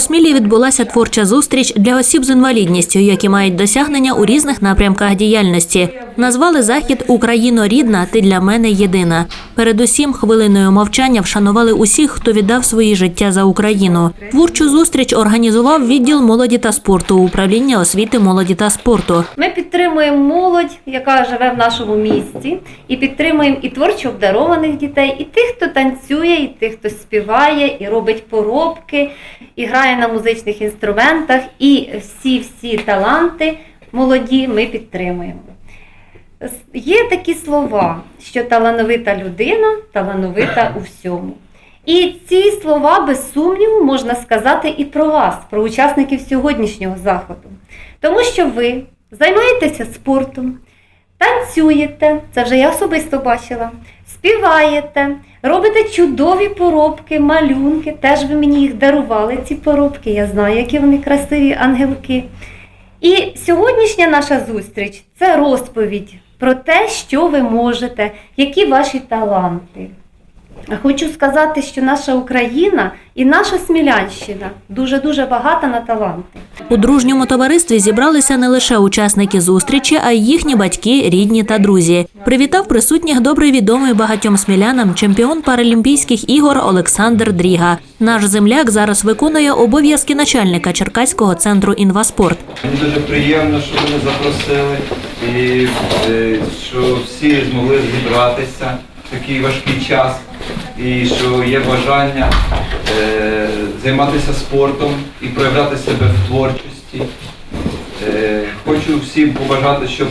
Смілі відбулася творча зустріч для осіб з інвалідністю, які мають досягнення у різних напрямках діяльності. Назвали захід Україно рідна, ти для мене єдина. Передусім, хвилиною мовчання вшанували усіх, хто віддав свої життя за Україну. Творчу зустріч організував відділ молоді та спорту управління освіти молоді та спорту. Ми підтримуємо молодь, яка живе в нашому місті, і підтримуємо і творчо обдарованих дітей, і тих, хто танцює, і тих, хто співає, і робить поробки, і грає на музичних інструментах, і всі-всі таланти молоді ми підтримуємо. Є такі слова, що талановита людина талановита у всьому. І ці слова, без сумніву, можна сказати і про вас, про учасників сьогоднішнього заходу. Тому що ви займаєтеся спортом, танцюєте, це вже я особисто бачила, співаєте, робите чудові поробки, малюнки. Теж ви мені їх дарували, ці поробки. Я знаю, які вони красиві ангелки. І сьогоднішня наша зустріч це розповідь про те, що ви можете, які ваші таланти. А Хочу сказати, що наша Україна і наша Смілянщина дуже-дуже багата на таланти. У дружньому товаристві зібралися не лише учасники зустрічі, а й їхні батьки, рідні та друзі. Привітав присутніх добре відомий багатьом смілянам чемпіон Паралімпійських ігор Олександр Дріга. Наш земляк зараз виконує обов'язки начальника Черкаського центру інваспорт. Мені дуже приємно, що мене запросили і е, що всі змогли зібратися такий важкий час, і що є бажання е, займатися спортом і проявляти себе в творчості. Е, хочу всім побажати, щоб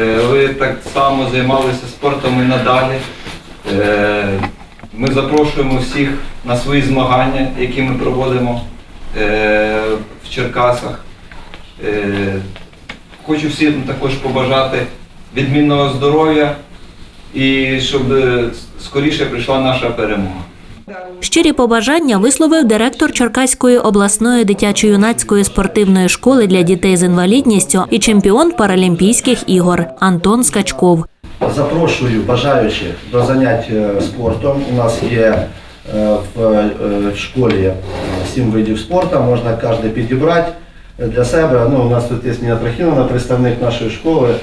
е, ви так само займалися спортом і надалі. Е, Ми запрошуємо всіх на свої змагання, які ми проводимо е, в Черкасах. Е, Хочу всім також побажати відмінного здоров'я і щоб е, скоріше прийшла наша перемога. Щирі побажання висловив директор Черкаської обласної дитячо-юнацької спортивної школи для дітей з інвалідністю і чемпіон Паралімпійських ігор Антон Скачков. Запрошую бажаючих до занять е, спортом. У нас є е, в школі сім видів спорту, можна кожен підібрати для себе. Ну, у нас тут є Ніна Трохіновна, представник нашої школи.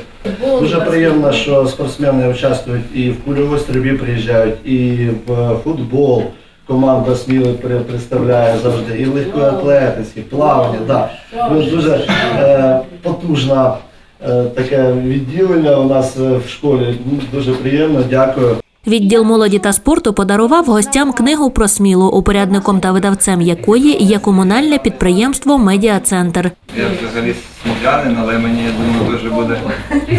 Дуже приємно, що спортсмени участвують і в кульовій стрільбі приїжджають, і в футбол. Команда Сміли представляє завжди і легкої атлетики, плавання. Да. Ну, Дуже е, потужна е, таке відділення у нас е, в школі. Дуже приємно, дякую. Відділ молоді та спорту подарував гостям книгу про смілу, упорядником та видавцем якої є комунальне підприємство Медіа-центр. Я взагалі смілянин, але мені я думаю, дуже буде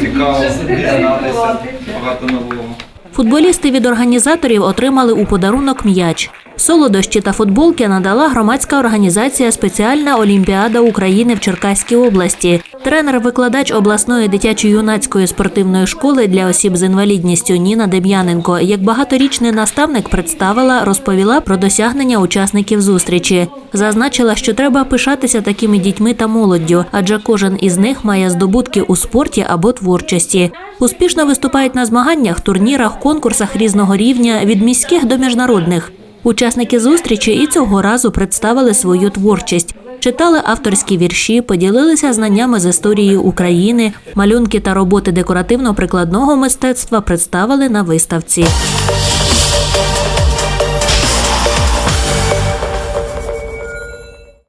цікаво дізнатися багато нового. Футболісти від організаторів отримали у подарунок м'яч. Солодощі та футболки надала громадська організація Спеціальна Олімпіада України в Черкаській області. Тренер-викладач обласної дитячо-юнацької спортивної школи для осіб з інвалідністю Ніна Дем'яненко, як багаторічний наставник представила, розповіла про досягнення учасників зустрічі. Зазначила, що треба пишатися такими дітьми та молоддю, адже кожен із них має здобутки у спорті або творчості. Успішно виступають на змаганнях, турнірах, конкурсах різного рівня від міських до міжнародних. Учасники зустрічі і цього разу представили свою творчість. Читали авторські вірші, поділилися знаннями з історії України, малюнки та роботи декоративно-прикладного мистецтва представили на виставці.